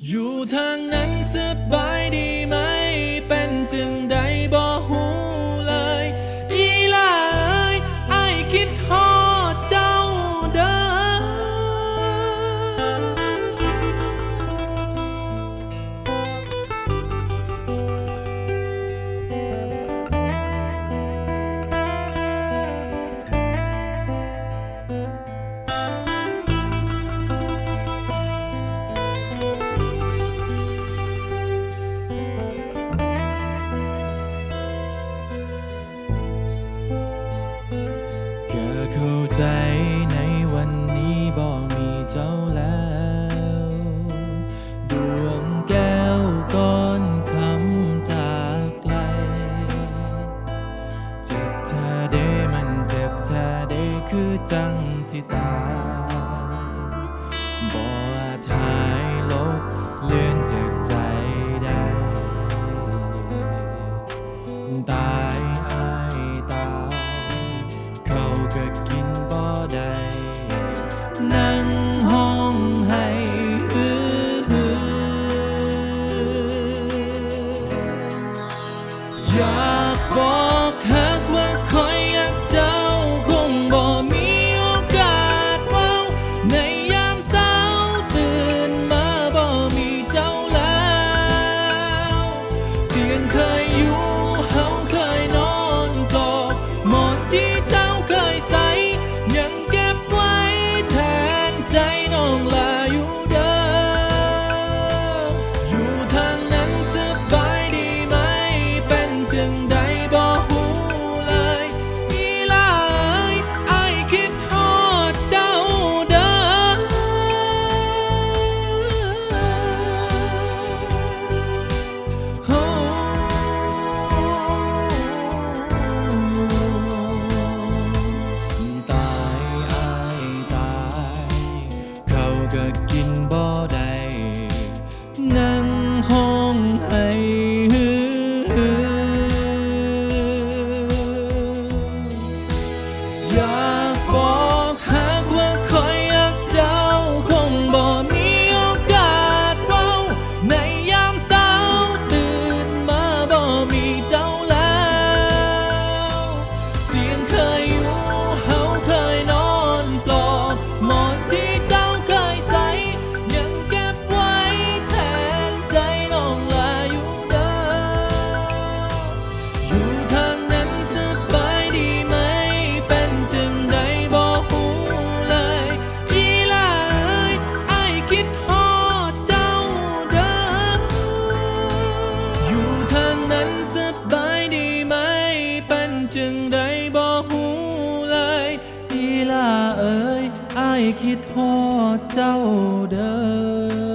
อยู่ทางนั้นสบาย เจ้าแล้ว ดวงแก้วก้อนคำจากไกล เจ็บเธอได้มันเจ็บเธอได้คือจังสิตา good จึงได้บ่หูเลยอีลาเอ๋ยอ้ายคิดทอดเจ้าเด้อ